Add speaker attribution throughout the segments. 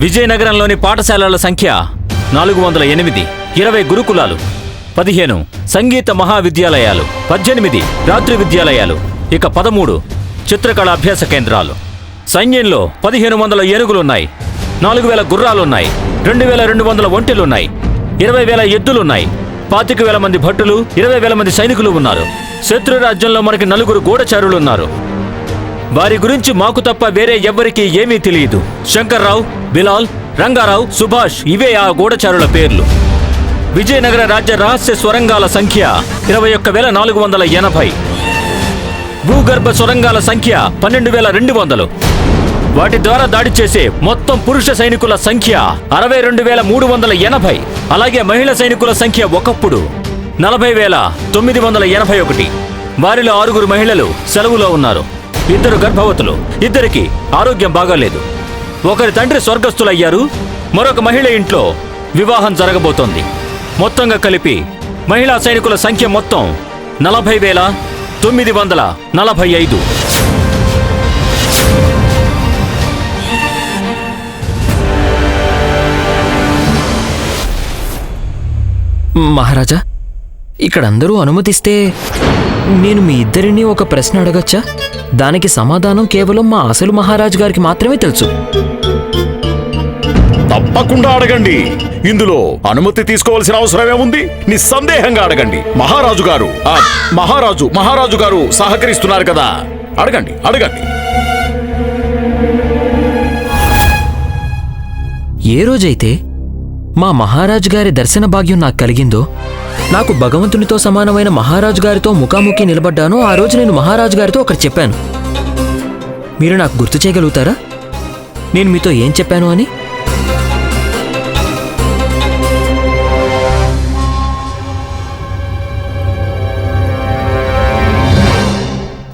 Speaker 1: విజయనగరంలోని పాఠశాలల సంఖ్య నాలుగు వందల ఎనిమిది ఇరవై గురుకులాలు పదిహేను సంగీత మహావిద్యాలయాలు పద్దెనిమిది రాత్రి విద్యాలయాలు ఇక పదమూడు చిత్రకళ అభ్యాస కేంద్రాలు. సైన్యంలో పదిహేను వందల ఏనుగులున్నాయి నాలుగు వేల గుర్రాలున్నాయి రెండు వేల రెండు వందల ఒంటెలున్నాయి ఇరవై వేల ఎద్దులున్నాయి పాతిక వేల మంది భట్టులు ఇరవై వేల మంది సైనికులు ఉన్నారు. శత్రు రాజ్యంలో మనకి నలుగురు గూఢచారులున్నారు. వారి గురించి మాకు తప్ప వేరే ఎవ్వరికీ ఏమీ తెలియదు. శంకర్రావు బిలాల్ రంగారావు సుభాష్ ఇవే ఆ గూఢచారుల పేర్లు. విజయనగర రాజ్య రహస్య స్వరంగాల సంఖ్య ఇరవై ఒక్క వేల నాలుగు వందల ఎనభై. భూగర్భ సొరంగాల సంఖ్య పన్నెండు వేల రెండు వందలు. వాటి ద్వారా దాడి చేసే మొత్తం పురుష సైనికుల సంఖ్య అరవై రెండు వేల మూడు వందల ఎనభై. అలాగే మహిళ సైనికుల సంఖ్య ఒకప్పుడు నలభై వేల తొమ్మిది వందల ఎనభై ఒకటి. వారిలో ఆరుగురు మహిళలు సెలవులో ఉన్నారు. ఇద్దరు గర్భవతులు. ఇద్దరికి ఆరోగ్యం బాగాలేదు. ఒకరి తండ్రి స్వర్గస్థులయ్యారు మరొక మహిళ ఇంట్లో వివాహం జరగబోతోంది. మొత్తంగా కలిపి మహిళా సైనికుల సంఖ్య మొత్తం నలభై వేల తొమ్మిది వందల నలభై ఐదు.
Speaker 2: మహారాజా ఇక్కడందరూ అనుమతిస్తే నేను మీ ఇద్దరిని ఒక ప్రశ్న అడగచ్చా? దానికి సమాధానం కేవలం మా అసలు మహారాజు గారికి మాత్రమే తెలుసు.
Speaker 3: తప్పకుండా అడగండి. ఇందులో అనుమతి తీసుకోవాల్సిన అవసరం ఏముంది? నిస్సందేహంగా అడగండి. మహారాజు గారు ఆ, మహారాజు మహారాజు గారు సహకరిస్తున్నారు కదా. అడగండి అడగండి.
Speaker 2: ఏ రోజైతే మా మహారాజు గారి దర్శన భాగ్యం నాకు కలిగిందో నాకు భగవంతునితో సమానమైన మహారాజు గారితో ముఖాముఖి నిలబడ్డాను. ఆ రోజు నేను మహారాజు గారితో ఒకటి చెప్పాను. మీరు నాకు గుర్తు చేయగలుగుతారా? నేను మీతో ఏం చెప్పాను అని?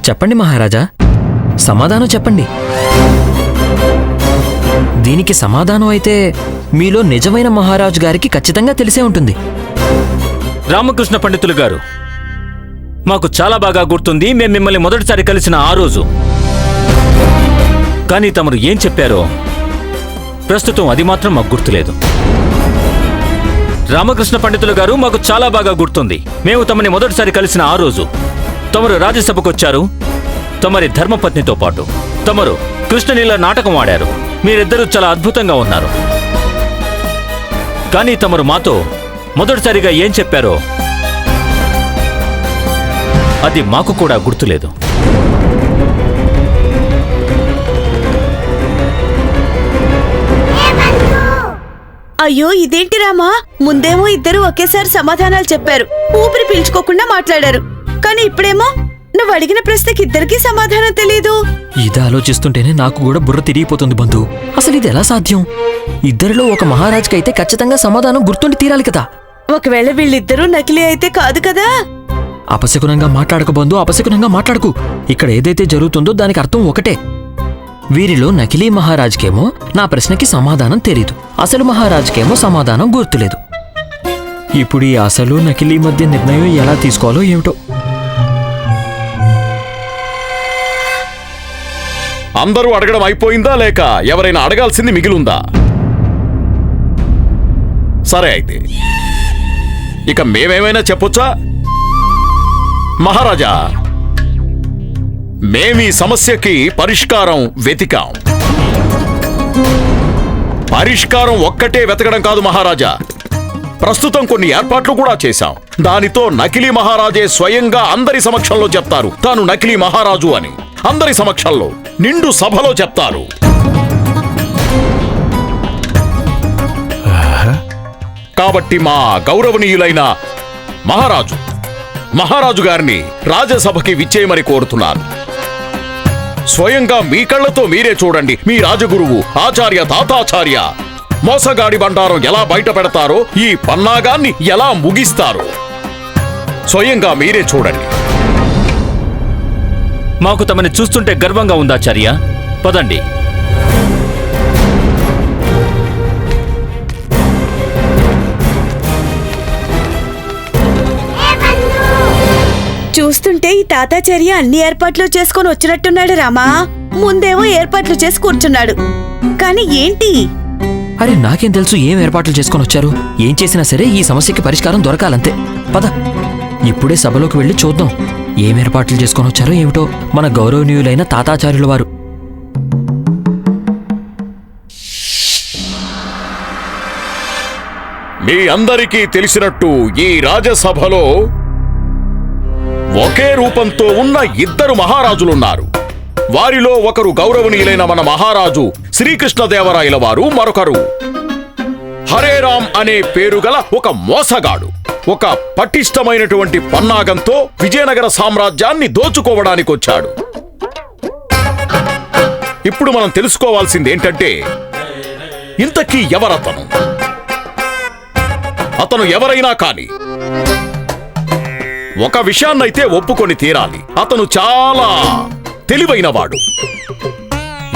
Speaker 2: చెప్పండి మహారాజా. సమాధానం చెప్పండి. దీనికి సమాధానం అయితే మీలో నిజమైన మహారాజు గారికి ఖచ్చితంగా తెలిసే ఉంటుంది.
Speaker 1: రామకృష్ణ పండితులు గారు. మాకు చాలా బాగా గుర్తుంది మేము మిమ్మల్ని మొదటిసారి కలిసిన ఆ రోజు. కానీ తమరు ఏం చెప్పారో ప్రస్తుతం అది మాత్రం మాకు గుర్తులేదు. రామకృష్ణ పండితులు గారు మాకు చాలా బాగా గుర్తుంది. మేము తమని మొదటిసారి కలిసిన ఆ రోజు. తమరు రాజ్యసభకొచ్చారు తమరి ధర్మపత్నితో పాటు. తమరు కృష్ణనీల నాటకం ఆడారు. మీరిద్దరూ చాలా అద్భుతంగా ఉన్నారు. కానీ తమరు మాతో మొదటిసారిగా ఏం చెప్పారో అది మాకు కూడా గుర్తులేదు.
Speaker 4: అయ్యో ఇదేంటి రామా? ముందేమో ఇద్దరు ఒకేసారి సమాధానాలు చెప్పారు. ఊపిరి పీల్చుకోకుండా మాట్లాడారు. కానీ ఇప్పుడేమో నువ్వు అడిగిన ప్రశ్నకి ఇద్దరికీ సమాధానం తెలీదు.
Speaker 2: ఇది ఆలోచిస్తుంటేనే నాకు కూడా బుర్ర తిరిగిపోతుంది బంధు. అసలు ఇది ఎలా సాధ్యం? ఇద్దరిలో ఒక మహారాజుకి అయితే ఖచ్చితంగా సమాధానం గుర్తుండి తీరాలి కదా.
Speaker 4: ఒకవేళ వీళ్ళిద్దరూ నకిలీ అయితే కాదు కదా?
Speaker 2: అపశకునంగా మాట్లాడక బంధు అపశకునంగా మాట్లాడకు. ఇక్కడ ఏదైతే జరుగుతుందో దానికి అర్థం ఒకటే. వీరిలో నకిలీ మహారాజుకేమో నా ప్రశ్నకి సమాధానం తెలీదు. అసలు మహారాజుకేమో సమాధానం గుర్తులేదు. ఇప్పుడు ఈ అసలు నకిలీ మధ్య నిర్ణయం ఎలా తీసుకోవాలో ఏమిటో.
Speaker 3: అందరూ అడగడం అయిపోయిందా లేక ఎవరైనా అడగాల్సింది మిగిలుందా? సరే అయితే. ఇక మేమేమైనా చెప్పొచ్చా? మహారాజా మేమీ సమస్యకి పరిష్కారం వెతికాం. పరిష్కారం ఒక్కటే వెతకడం కాదు మహారాజా. ప్రస్తుతం కొన్ని ఏర్పాట్లు కూడా చేశాం. దానితో నకిలీ మహారాజే స్వయంగా అందరి సమక్షంలో చెప్తారు. తాను నకిలీ మహారాజు అని. అందరి సమక్షంలో నిండు సభలో చెప్తారు. కాబట్టి మా గౌరవనీయులైన మహారాజు మహారాజు గారిని రాజసభకి విచ్చేయమని కోరుతున్నాను. స్వయంగా మీ కళ్ళతో మీరే చూడండి. మీ రాజగురువు ఆచార్య తాతాచార్య మోసగాడి బండారం ఎలా బయట పెడతారో ఈ పన్నాగాన్ని ఎలా ముగిస్తారో స్వయంగా మీరే చూడండి.
Speaker 1: మాకు తమని చూస్తుంటే గర్వంగా ఉందాచార్య. పదండి.
Speaker 4: చూస్తుంటే ఈ తాతాచార్య అన్ని ఏర్పాట్లు చేసుకొని వచ్చినట్టున్నాడు రామా. ముందేమో ఏర్పాట్లు చేసి కూర్చున్నాడు. కానీ ఏంటి?
Speaker 2: అరే నాకేం తెలుసు ఏం ఏర్పాట్లు చేసుకొని వచ్చారు? ఏం చేసినా సరే ఈ సమస్యకి పరిష్కారం దొరకాలంతే. పద. ఇప్పుడే సభలోకి వెళ్ళి చూద్దాం. ఏం ఏర్పాట్లు చేసుకొని వచ్చారో ఏమిటో. మన గౌరవనీయులైన తాతాచార్యుల వారు.
Speaker 3: మీ అందరికీ తెలిసినట్టు ఈ రాజసభలో ఒకే రూపంతో ఉన్న ఇద్దరు మహారాజులున్నారు. వారిలో ఒకరు గౌరవనీయులైన మన మహారాజు శ్రీకృష్ణదేవరాయల వారు మరొకరు హరేరామ్ అనే పేరు గల ఒక మోసగాడు. ఒక పటిష్టమైనటువంటి పన్నాగంతో విజయనగర సామ్రాజ్యాన్ని దోచుకోవడానికొచ్చాడు. ఇప్పుడు మనం తెలుసుకోవాల్సింది ఏంటంటే ఇంతకీ ఎవరతను? అతను ఎవరైనా కాని ఒక విషయాన్నైతే ఒప్పుకొని తీరాలి. అతను చాలా తెలివైనవాడు.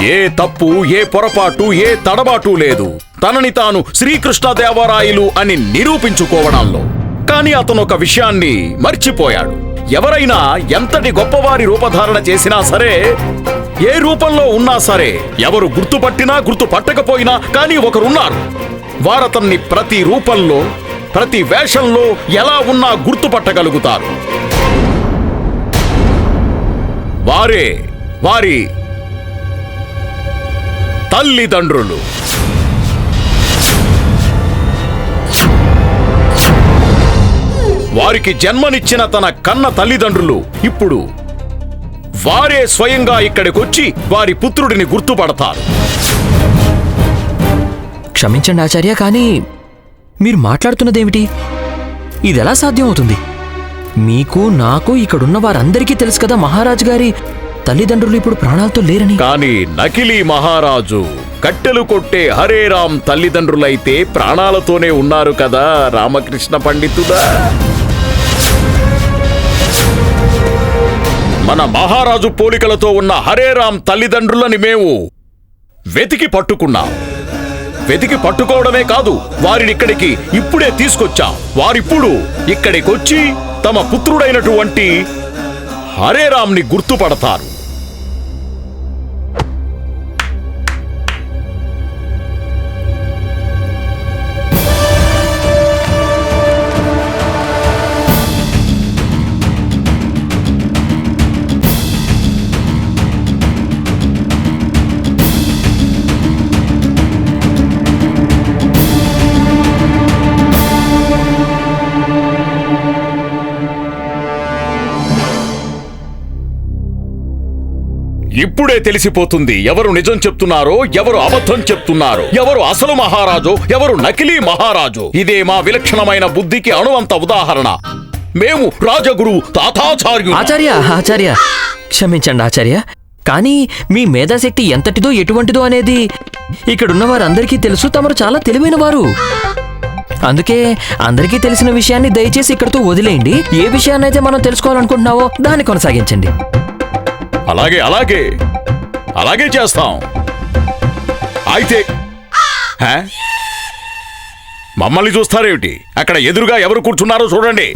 Speaker 3: ఏ తప్పు ఏ పొరపాటు ఏ తడబాటు లేదు. తనని తాను శ్రీకృష్ణదేవరాయలు అని నిరూపించుకోవడంలో. కానీ అతను ఒక విషయాన్ని మర్చిపోయాడు. ఎవరైనా ఎంతటి గొప్పవారి రూపధారణ చేసినా సరే ఏ రూపంలో ఉన్నా సరే ఎవరు గుర్తుపట్టినా గుర్తుపట్టకపోయినా కానీ ఒకరున్నారు. వారతన్ని ప్రతి రూపంలో ప్రతి వేషంలో ఎలా ఉన్నా గుర్తుపట్టగలుగుతారు. వారే వారి తల్లిదండ్రులు. వారికి జన్మనిచ్చిన తన కన్న తల్లిదండ్రులు ఇప్పుడు వారే స్వయంగా ఇక్కడికొచ్చి వారి పుత్రుడిని గుర్తుపడతారు.
Speaker 2: క్షమించండి ఆచార్య కానీ మీరు మాట్లాడుతున్నదేమిటి? ఇదెలా సాధ్యం అవుతుంది మీకు నాకు ఇక్కడున్న వారందరికీ తెలుసు కదా మహారాజు గారి తల్లిదండ్రులు ఇప్పుడు ప్రాణాలతో లేరని.
Speaker 3: కానీ నకిలీ మహారాజు కట్టెలు కొట్టే హరేరాం తల్లిదండ్రులైతే ప్రాణాలతోనే ఉన్నారు కదా రామకృష్ణ పండితుడా? మన మహారాజు పోలికలతో ఉన్న హరేరాం తల్లిదండ్రులని మేము వెతికి పట్టుకున్నాం. వెతికి పట్టుకోవడమే కాదు వారిని ఇక్కడికి ఇప్పుడే తీసుకొచ్చా. వారిప్పుడు ఇక్కడికొచ్చి తమ పుత్రుడైనటువంటి హరేరాంని గుర్తుపడతారు. ఇప్పుడే తెలిసిపోతుంది ఎవరు నిజం చెప్తున్నారో ఎవరు అబద్ధం చెప్తున్నారో ఎవరు అసలు మహారాజు ఎవరు నకిలీ మహారాజు. ఇదే మా విలక్షణమైన బుద్ధికి అణువంత ఉదాహరణ. మేము రాజగురువు తాతాచార్యు
Speaker 2: ఆచార్య ఆచార్య. క్షమించండి ఆచార్య. కానీ మీ మేధాశక్తి ఎంతటిదో ఎటువంటిదో అనేది ఇక్కడున్న వారందరికీ తెలుసు తమరు చాలా తెలివైన వారు అందుకే అందరికీ తెలిసిన విషయాన్ని దయచేసి ఇక్కడితో వదిలేయండి. ఏ విషయాన్నైతే మనం తెలుసుకోవాలనుకుంటున్నావో దాన్ని కొనసాగించండి.
Speaker 3: అలాగే అలాగే. అలాగే చేస్తాం. అయితే మమ్మల్ని చూస్తారేమిటి? అక్కడ ఎదురుగా ఎవరు కూర్చున్నారో చూడండి.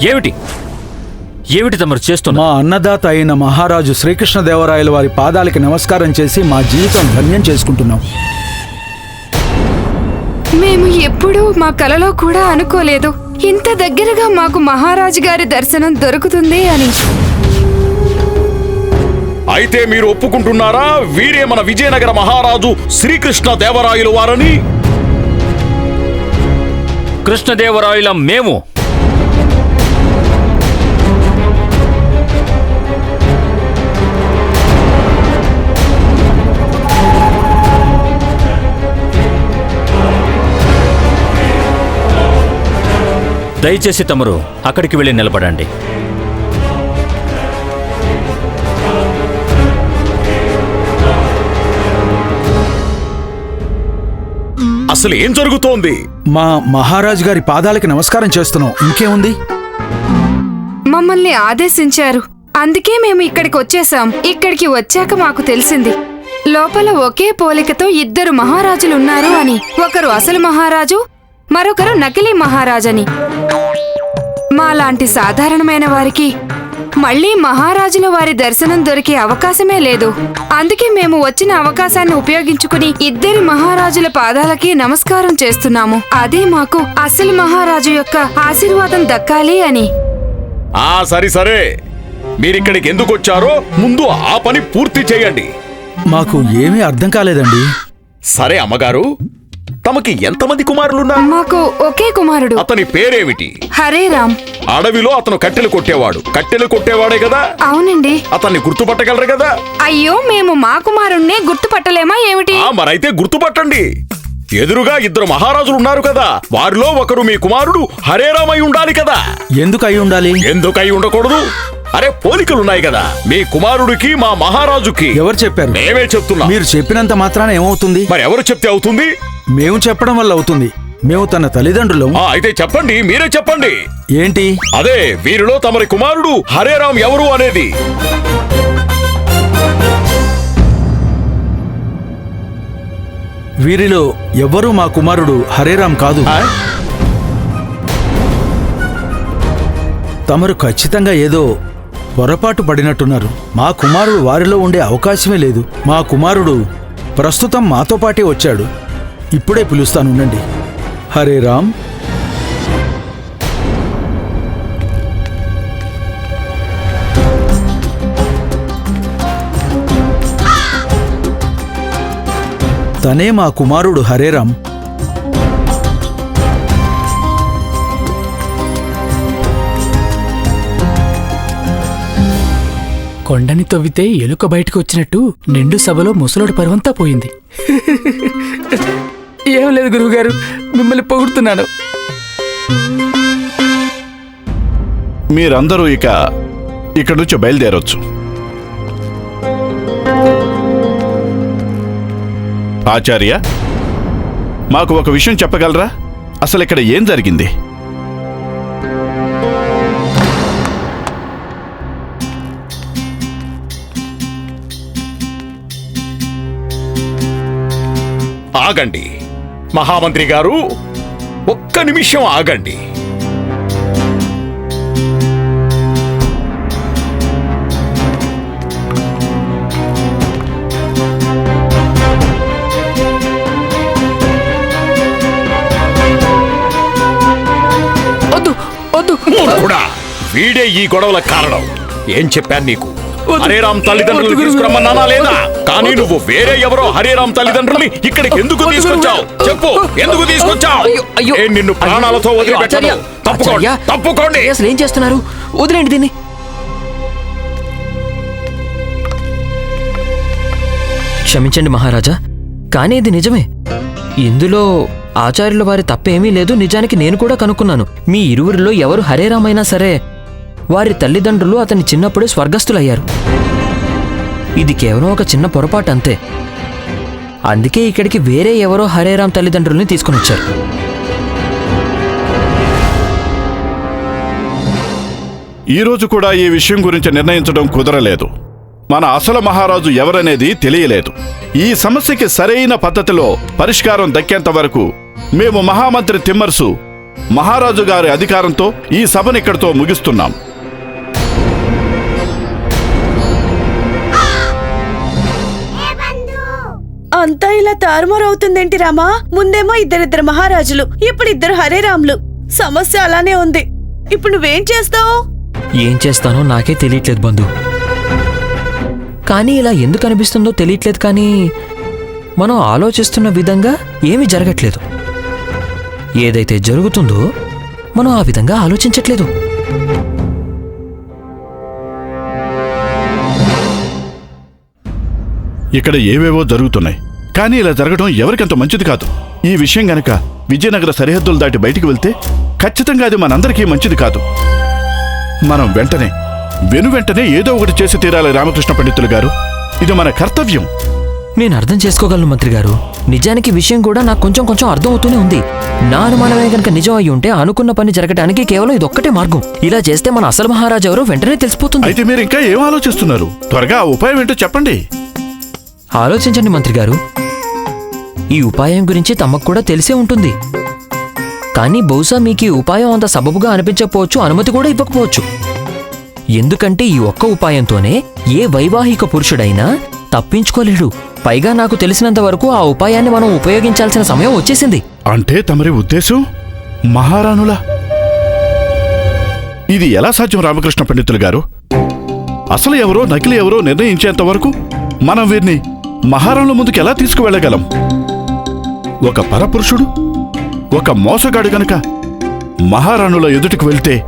Speaker 1: ఏమిటి? ఏమిటి తమరు చేస్తున్నా
Speaker 5: మా అన్నదాత అయిన మహారాజు శ్రీకృష్ణదేవరాయల వారి పాదాలకి నమస్కారం చేసి మా జీవితం ధన్యం చేసుకుంటున్నాం.
Speaker 6: మేము ఎప్పుడూ మా కలలో కూడా అనుకోలేదు. ఇంత దగ్గరగా మాకు మహారాజు గారి దర్శనం దొరుకుతుంది అని.
Speaker 3: అయితే మీరు ఒప్పుకుంటున్నారా? వీరే మన విజయనగర మహారాజు శ్రీకృష్ణ దేవరాయలు వారని.
Speaker 1: కృష్ణదేవరాయలం మేము. దయచేసి తమరు అక్కడికి వెళ్ళి నిలబడండి.
Speaker 3: అసలు ఏం జరుగుతోంది?
Speaker 5: మా మహారాజు గారి పాదాలకి నమస్కారం చేస్తున్నాం. ఇంకేముంది?
Speaker 6: మమ్మల్ని ఆదేశించారు. అందుకే మేము ఇక్కడికి వచ్చేసాం ఇక్కడికి వచ్చాక మాకు తెలిసింది. లోపల ఒకే పోలికతో ఇద్దరు మహారాజులున్నారు అని. ఒకరు అసలు మహారాజు మరొకరు నకిలీ మహారాజని. మాలాంటి సాధారణమైన వారికి మళ్ళీ మహారాజుల వారి దర్శనం దొరికే అవకాశమే లేదు. అందుకే మేము వచ్చిన అవకాశాన్ని ఉపయోగించుకుని ఇద్దరి మహారాజుల పాదాలకి నమస్కారం చేస్తున్నాము. అదే మాకు అసలు మహారాజు యొక్క ఆశీర్వాదం దక్కాలి అని.
Speaker 3: ఆ సరి సరే. మీరిక్కడికి ఎందుకు వచ్చారో ముందు ఆ పని పూర్తి చేయండి.
Speaker 5: మాకు ఏమీ అర్థం కాలేదండి.
Speaker 3: సరే అమ్మగారు. తమకి ఎంతమంది కుమారులున్నారు
Speaker 6: మాకు ఒకే కుమారుడు.
Speaker 3: అతని పేరేమిటి?
Speaker 6: హరే రామ్.
Speaker 3: అడవిలో అతను కట్టెలు కొట్టేవాడు. కట్టెలు కొట్టేవాడే కదా?
Speaker 6: అవునండి.
Speaker 3: అతన్ని గుర్తుపట్టగలరు కదా?
Speaker 6: అయ్యో మేము మా కుమారుణ్ణే గుర్తుపట్టలేమా ఏమిటి?
Speaker 3: ఆ మరైతే గుర్తుపట్టండి. ఎదురుగా ఇద్దరు మహారాజులు ఉన్నారు కదా. వారిలో ఒకరు మీ కుమారుడు హరేరామై ఉండాలి కదా.
Speaker 5: ఎందుకు అయి ఉండాలి?
Speaker 3: ఎందుకై ఉండకూడదు? అరే పోలికలున్నాయి కదా. మీ కుమారుడికి మా మహారాజుకి.
Speaker 5: ఎవరు చెప్పారు?
Speaker 3: మేమే చెప్తున్నాం.
Speaker 5: మీరు చెప్పినంత మాత్రాన ఏమవుతుంది?
Speaker 3: మరి ఎవరు చెప్తే అవుతుంది?
Speaker 5: మేము చెప్పడం వల్ల అవుతుంది. మేము తన తల్లిదండ్రులం.
Speaker 3: ఆ అయితే చెప్పండి మీరే చెప్పండి.
Speaker 5: ఏంటి?
Speaker 3: అదే వీరిలో తమరి కుమారుడు హరేరాం ఎవరు అనేది.
Speaker 5: వీరిలో ఎవ్వరూ మా కుమారుడు హరేరాం కాదు?
Speaker 3: ఆ?
Speaker 5: తమరు ఖచ్చితంగా ఏదో పొరపాటు పడినట్టున్నారు. మా కుమారుడు వారిలో ఉండే అవకాశమే లేదు. మా కుమారుడు ప్రస్తుతం మాతో పాటే వచ్చాడు. ఇప్పుడే పిలుస్తాను ఉండండి. హరే రామ్. తనే మా కుమారుడు హరేరామ్
Speaker 7: కొండని తవ్వితే ఎలుక బయటకు వచ్చినట్టు నిండు సభలో ముసలోడి పరువంతా పోయింది. ఏం లేదు గురువుగారు మిమ్మల్ని పొగుడుతున్నాను.
Speaker 8: మీరందరూ ఇక ఇక్కడి నుంచి బయలుదేరొచ్చు. ఆచార్య మాకు ఒక విషయం చెప్పగలరా? అసలు ఇక్కడ ఏం జరిగింది?
Speaker 3: ఆగండి. మహామంత్రి గారు ఒక్క నిమిషం ఆగండి.
Speaker 7: వద్దు వద్దు.
Speaker 3: కూడా వీడే ఈ గొడవల కారణం. ఏం చెప్పాను నీకు?
Speaker 7: వద్దు.
Speaker 3: హరేరాం తల్లిదండ్రులు. తీసుకురమ్మన్నానా లేదా. కానీ నువ్వు వేరే ఎవరో హరేరాం తల్లిదండ్రుల్ని ఇక్కడికి ఎందుకు తీసుకొచ్చావు. చెప్పు. ఎందుకు తీసుకొచ్చావు?
Speaker 2: అయ్యో, అయ్యో.
Speaker 3: నేను నిన్ను ప్రాణాలతో వదిలిపెట్టను? తప్పుకోండి. తప్పుకోండి
Speaker 2: అసలు ఏం చేస్తున్నారు? వదిలేండి దీన్ని. క్షమించండి మహారాజా కానీ ఇది నిజమే. ఇందులో ఆచార్యుల వారి తప్పేమీ లేదు నిజానికి నేను కూడా కనుక్కున్నాను. మీ ఇరువురిలో ఎవరు హరేరామైనా సరే వారి తల్లిదండ్రులు అతని చిన్నప్పుడే స్వర్గస్థులయ్యారు. ఇది కేవలం ఒక చిన్న పొరపాటు అంతే. అందుకే ఇక్కడికి వేరే ఎవరో హరేరాం తల్లిదండ్రుల్ని తీసుకుని వచ్చారు
Speaker 8: ఈ రోజు కూడా ఈ విషయం గురించి నిర్ణయించడం కుదరలేదు. మన అసలు మహారాజు ఎవరనేది తెలియలేదు. ఈ సమస్యకి సరైన పద్ధతిలో పరిష్కారం దక్కేంత వరకు మేము మహామంత్రి తిమ్మర్సు మహారాజు గారి అధికారంతో ఈ సభను ఇక్కడితో ముగిస్తున్నాం.
Speaker 4: అంతా ఇలా తారుమారవుతుందేంటి రామా? ముందేమో ఇద్దరిద్దరు మహారాజులు ఇప్పుడు ఇద్దరు హరేరాములు సమస్య అలానే ఉంది. ఇప్పుడు నువ్వేం చేస్తావు?
Speaker 2: ఏం చేస్తానో నాకే తెలియట్లేదు బంధు. కానీ ఇలా ఎందుకు అనిపిస్తుందో తెలియట్లేదు కానీ మనం ఆలోచిస్తున్న విధంగా ఏమీ జరగట్లేదు. ఏదైతే జరుగుతుందో మనం ఆ విధంగా ఆలోచించట్లేదు.
Speaker 8: ఇక్కడ ఏవేవో జరుగుతున్నాయి. కానీ ఇలా జరగడం ఎవరికంత మంచిది కాదు. ఈ విషయం గనక విజయనగర సరిహద్దులు దాటి బయటికి వెళ్తే ఖచ్చితంగా అది మనందరికీ మంచిది కాదు. మనం వెంటనే వెను వెంటనే ఏదో ఒకటి చేసి తీరాలి రామకృష్ణ పండితులు గారు. ఇది మన కర్తవ్యం.
Speaker 2: నేను అర్థం చేసుకోగలను మంత్రి గారు. నిజానికి విషయం కూడా నాకు కొంచెం కొంచెం అర్థం అవుతూనే ఉంది. నా అనుమానమే కనుక నిజం అయి ఉంటే అనుకున్న పని జరగడానికి కేవలం ఇదొక్కటే మార్గం. ఇలా చేస్తే మన అసలు మహారాజు ఎవరో వెంటనే తెలిసిపోతుంది.
Speaker 8: అయితే మీరు ఇంకా ఏం ఆలోచిస్తున్నారు? త్వరగా ఆ ఉపాయం ఏంటో చెప్పండి.
Speaker 2: ఆలోచించండి మంత్రి గారు. ఈ ఉపాయం గురించి తమకు కూడా తెలిసే ఉంటుంది. కానీ బహుశా మీకు ఈ ఉపాయం అంత సబబుగా అనిపించకపోవచ్చు అనుమతి కూడా ఇవ్వకపోవచ్చు. ఎందుకంటే ఈ ఒక్క ఉపాయంతోనే ఏ వైవాహిక పురుషుడైనా తప్పించుకోలేడు. పైగా నాకు తెలిసినంత వరకు ఆ ఉపాయాన్ని మనం ఉపయోగించాల్సిన సమయం వచ్చేసింది.
Speaker 8: అంటే తమరి ఉద్దేశం? మహారాణుల. ఇది ఎలా సాధ్యం రామకృష్ణ పండితులు గారు? అసలు ఎవరో నకిలీ ఎవరో నిర్ణయించేంత వరకు మనం వీరిని మహారాణుల ముందుకు ఎలా తీసుకువెళ్ళగలం? ఒక పరపురుషుడు? ఒక మోసగాడు గనుక మహారాణుల ఎదుటికి వెళ్తే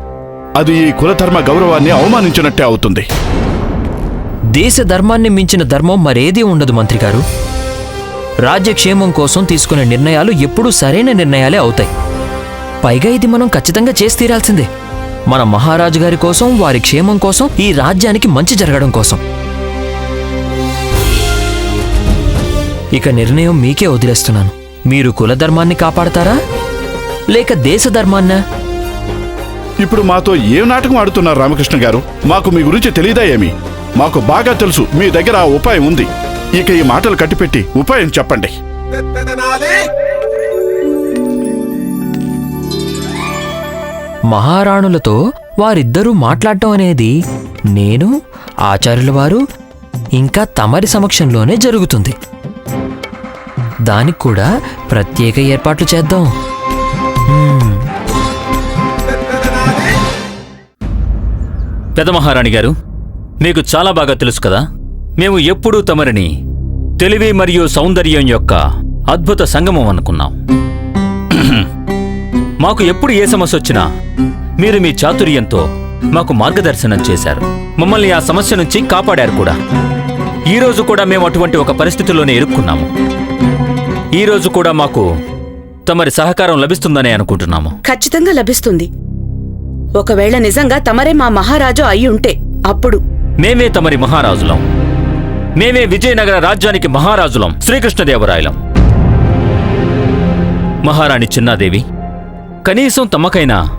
Speaker 8: అది ఈ కులధర్మ గౌరవాన్ని అవమానించినట్టే అవుతుంది.
Speaker 2: దేశ ధర్మాన్ని మించిన ధర్మం మరేదీ ఉండదు మంత్రి గారు. రాజ్యక్షేమం కోసం తీసుకునే నిర్ణయాలు ఎప్పుడూ సరైన నిర్ణయాలే అవుతాయి. పైగా ఇది మనం ఖచ్చితంగా చేసి తీరాల్సిందే. మన మహారాజు గారి కోసం వారి క్షేమం కోసం ఈ రాజ్యానికి మంచి జరగడం కోసం. ఇక నిర్ణయం మీకే వదిలేస్తున్నాను. మీరు కులధర్మాన్ని కాపాడతారా? లేక దేశ ధర్మాన్నా
Speaker 8: ఇప్పుడు మాతో ఏం నాటకం ఆడుతున్నారు రామకృష్ణ గారు? మాకు మీ గురించి తెలియదా ఏమి? మాకు బాగా తెలుసు మీ దగ్గర ఆ ఉపాయం ఉంది. ఇక ఈ మాటలు కట్టిపెట్టి ఉపాయం చెప్పండి.
Speaker 2: మహారాణులతో వారిద్దరూ మాట్లాడటం అనేది నేను ఆచార్యుల వారు ఇంకా తమరి సమక్షంలోనే జరుగుతుంది. దానికి కూడా ప్రత్యేక ఏర్పాట్లు చేద్దాం.
Speaker 1: పెద్ద మహారాణి గారు మీకు చాలా బాగా తెలుసు కదా? మేము ఎప్పుడూ తమరిని తెలివి మరియు సౌందర్యం యొక్క అద్భుత సంగమం అనుకున్నాం. మాకు ఎప్పుడు ఏ సమస్య వచ్చినా మీరు మీ చాతుర్యంతో మాకు మార్గదర్శనం చేశారు. మమ్మల్ని ఆ సమస్య నుంచి కాపాడారు కూడా. ఈ రోజు కూడా మేము అటువంటి ఒక పరిస్థితిలోనే ఇరుక్కున్నాము. ఈ రోజు కూడా మాకు తమరి సహకారం లభిస్తుందనే అనుకుంటున్నాము.
Speaker 4: ఖచ్చితంగా లభిస్తుంది. ఒకవేళ నిజంగా తమరే మా మహారాజు అయి ఉంటే అప్పుడు.
Speaker 1: మేమే తమరి మహారాజులం. మేమే విజయనగర రాజ్యానికి మహారాజులం శ్రీకృష్ణదేవరాయలం. మహారాణి చిన్నాదేవి కనీసం తమకైనా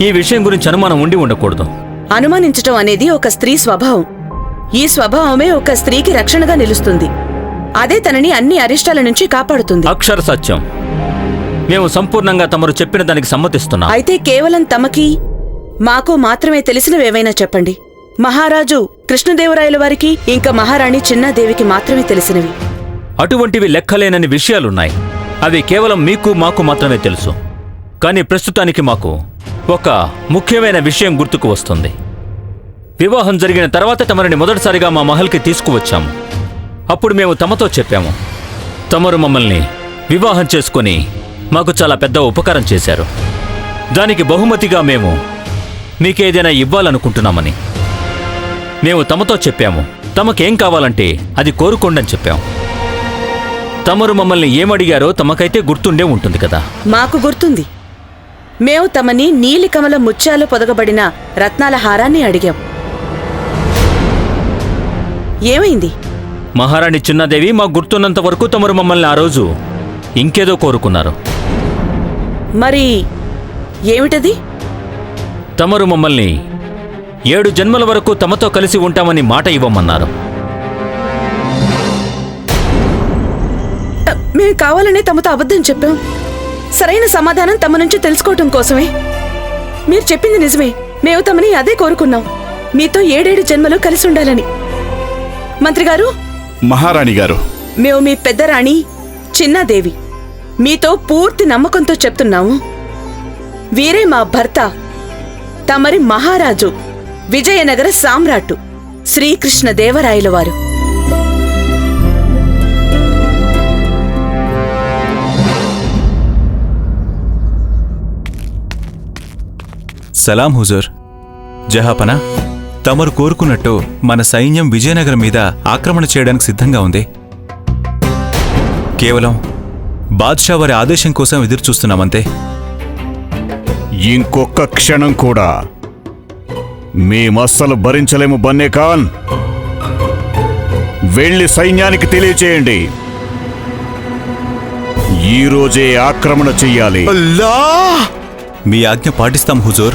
Speaker 1: ఈ విషయం గురించి అనుమానం ఉండి ఉండకూడదు.
Speaker 4: అనుమానించటం అనేది ఒక స్త్రీ స్వభావం. ఈ స్వభావమే ఒక స్త్రీకి రక్షణగా నిలుస్తుంది. అదే తనని అన్ని అరిష్టాల నుంచి కాపాడుతుంది.
Speaker 1: అక్షర సత్యం. మేము సంపూర్ణంగా తమరు చెప్పిన దానికి సమ్మతిస్తున్నాం.
Speaker 4: అయితే కేవలం తమకి మాకు మాత్రమే తెలిసినవేవైనా చెప్పండి. మహారాజు కృష్ణదేవరాయల వారికి ఇంకా మహారాణి చిన్నాదేవికి మాత్రమే తెలిసినవి.
Speaker 1: అటువంటివి లెక్కలేనని విషయాలున్నాయి. అవి కేవలం మీకు మాకు మాత్రమే తెలుసు. కానీ ప్రస్తుతానికి మాకు ఒక ముఖ్యమైన విషయం గుర్తుకు వస్తుంది. వివాహం జరిగిన తర్వాత తమరిని మొదటిసారిగా మా మహల్కి తీసుకువచ్చాము. అప్పుడు మేము తమతో చెప్పాము. తమరు మమ్మల్ని వివాహం చేసుకొని మాకు చాలా పెద్ద ఉపకారం చేశారు. దానికి బహుమతిగా మేము మీకేదైనా ఇవ్వాలనుకుంటున్నామని మేము తమతో చెప్పాము. తమకేం కావాలంటే అది కోరుకోండని చెప్పాం. తమరు మమ్మల్ని ఏమడిగారో తమకైతే గుర్తుండే ఉంటుంది కదా.
Speaker 4: మాకు గుర్తుంది. మేము తమని నీలికమల ముత్యాలు పొదగబడిన రత్నాల హారాన్ని అడిగాం. ఏమైంది?
Speaker 1: మహారాణి చిన్నాదేవి మాకు గుర్తున్నంత వరకు తమరు మమ్మల్ని ఆ రోజు ఇంకేదో కోరుకున్నారు.
Speaker 4: మరి ఏమిటది?
Speaker 1: తమరు మమ్మల్ని ఏడు జన్మల వరకు తమతో కలిసి ఉంటామని మాట ఇవ్వమన్నారు.
Speaker 4: మేము కావాలనే తమతో అబద్ధం చెప్పాం. సరైన సమాధానం తమ నుంచి తెలుసుకోవటం కోసమే. మీరు చెప్పింది నిజమే. మేము తమని అదే కోరుకున్నాం. మీతో ఏడేడు జన్మలు కలిసి ఉండాలని. మంత్రి గారు
Speaker 8: మహారాణి గారు.
Speaker 4: మేము మీ పెద్దరాణి చిన్నాదేవి. మీతో పూర్తి నమ్మకంతో చెప్తున్నాము. వీరే మా భర్త తమరి మహారాజు విజయనగర సామ్రాట్టు శ్రీకృష్ణ దేవరాయల వారు.
Speaker 9: సలాం హుజూర్. జహాపన? తమరు కోరుకున్నట్టు మన సైన్యం విజయనగరం మీద ఆక్రమణ చేయడానికి సిద్ధంగా ఉంది. కేవలం బాద్షా వారి ఆదేశం కోసం ఎదురు చూస్తున్నామంతే
Speaker 3: ఇంకొక్క క్షణం కూడా. మేమస్సలు భరించలేము బన్నే ఖాన్. వెళ్ళి సైన్యానికి తెలియచేయండి. ఈ రోజే ఆక్రమణ చెయ్యాలి.
Speaker 9: మీ ఆజ్ఞ పాటిస్తాం హుజూర్.